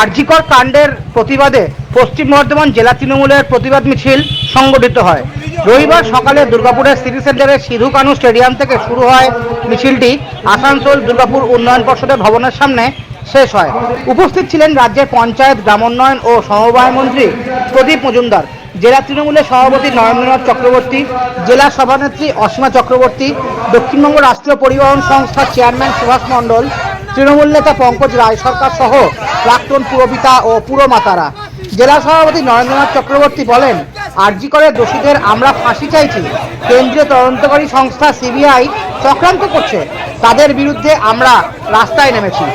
আরজিকর কাণ্ডের প্রতিবাদে পশ্চিম বর্ধমান জেলা তৃণমূলের প্রতিবাদ মিছিল সংগঠিত হয়। রবিবার সকালে দুর্গাপুরের সিটি সেন্টারের সিধু কানু স্টেডিয়াম থেকে শুরু হয় মিছিলটি। আসানসোল, দুর্গাপুর উন্নয়ন পর্ষদের ভবনের সামনে শেষ হয়। উপস্থিত ছিলেন রাজ্যের পঞ্চায়েত গ্রামোন্নয়ন ও সমবায় মন্ত্রী প্রদীপ মজুমদার। জেলা তৃণমূলের সভাপতি নরেন্দ্রনাথ চক্রবর্তী, জেলা সভানেত্রী অসীমা চক্রবর্তী, দক্ষিণবঙ্গ রাষ্ট্রীয় পরিবহন সংস্থার চেয়ারম্যান সুভাষ মণ্ডল, তৃণমূল নেতা পঙ্কজ রায় সরকার সহ প্রাক্তন পুরপিতা ও পুরমাতারা। জেলা সভাপতি নরেন্দ্রনাথ চক্রবর্তী বলেন, আরজি করে দোষীদের আমরা ফাঁসি চাইছি। কেন্দ্রীয় তদন্তকারী সংস্থা সিবিআই চক্রান্ত করছে। তাদের বিরুদ্ধে আমরা রাস্তায় নেমেছি।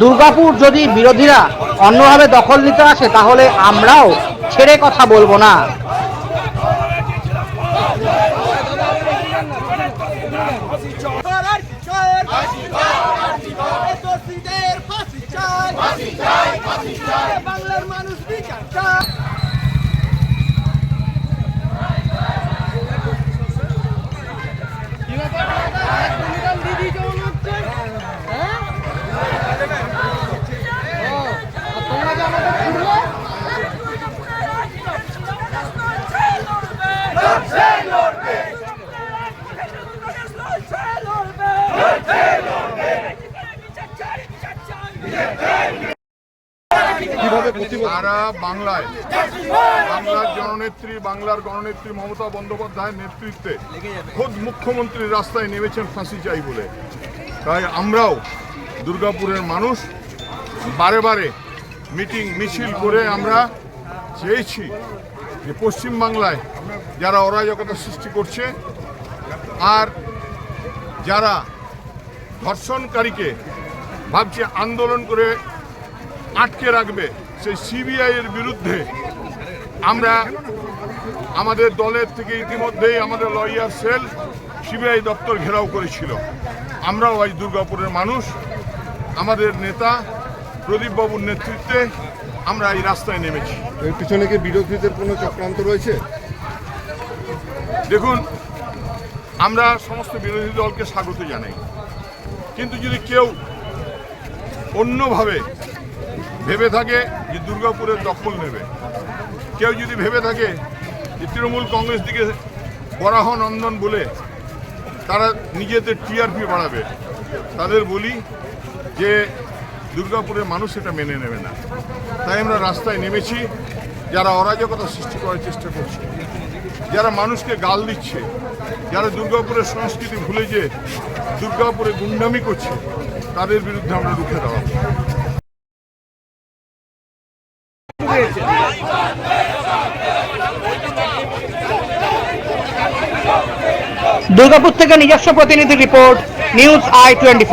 দুর্গাপুর যদি বিরোধীরা অন্যভাবে দখল নিতে আসে, তাহলে আমরাও ছেড়ে কথা বলব না ফাঁসি চাই ফাঁসি চাই দোষীদের ফাঁসি চাই ফাঁসি চাই ফাঁসি চাই বাংলার মানুষ বিচার চায় সারা বাংলায় বাংলার জননেত্রী, বাংলার গণনেত্রী মমতা বন্দ্যোপাধ্যায়ের নেতৃত্বে খোদ মুখ্যমন্ত্রী রাস্তায় নেমেছেন ফাঁসি চাই বলে। তাই আমরাও দুর্গাপুরের মানুষ, বারে বারে মিটিং, মিছিল করে আমরা চেয়েছি যে পশ্চিমবাংলায় যারা অরাজকতা সৃষ্টি করছে আর যারা ধর্ষণকারীকে ভাবছে আন্দোলন করে আটকে রাখবে সেই সিবিআই এর বিরুদ্ধে আমরা আমাদের দলের থেকে ইতিমধ্যেই আমাদের লয়ার সেল সিবিআই দপ্তর ঘেরাও করেছিল। আমরাও আজ দুর্গাপুরের মানুষ। আমাদের নেতা প্রদীপ বাবুর নেতৃত্বে আমরা এই রাস্তায় নেমেছি। এর পিছনে কি বিরোধীদের কোনো চক্রান্ত রয়েছে? দেখুন আমরা সমস্ত বিরোধী দলকে স্বাগত জানাই। কিন্তু যদি কেউ অন্যভাবে ভেবে থাকে যে দুর্গাপুরের দখল নেবে। কেউ যদি ভেবে থাকে যে তৃণমূল কংগ্রেস দিকে বরাহ নন্দন বলে তারা নিজেদের টিআরপি বাড়াবে, তাদের বলি যে দুর্গাপুরের মানুষ এটা মেনে নেবে না। তাই আমরা রাস্তায় নেমেছি, যারা অরাজকতা সৃষ্টি করার চেষ্টা করছে, যারা মানুষকে গাল দিচ্ছে, যারা দুর্গাপুরের সংস্কৃতি ভুলে যে দুর্গাপুরে গুন্ডামি করছে, তাদের বিরুদ্ধে আমরা রুখে দেওয়া দুর্গাপুর থেকে নিজস্ব প্রতিনিধি রিপোর্ট নিউজ আই টোয়েন্টি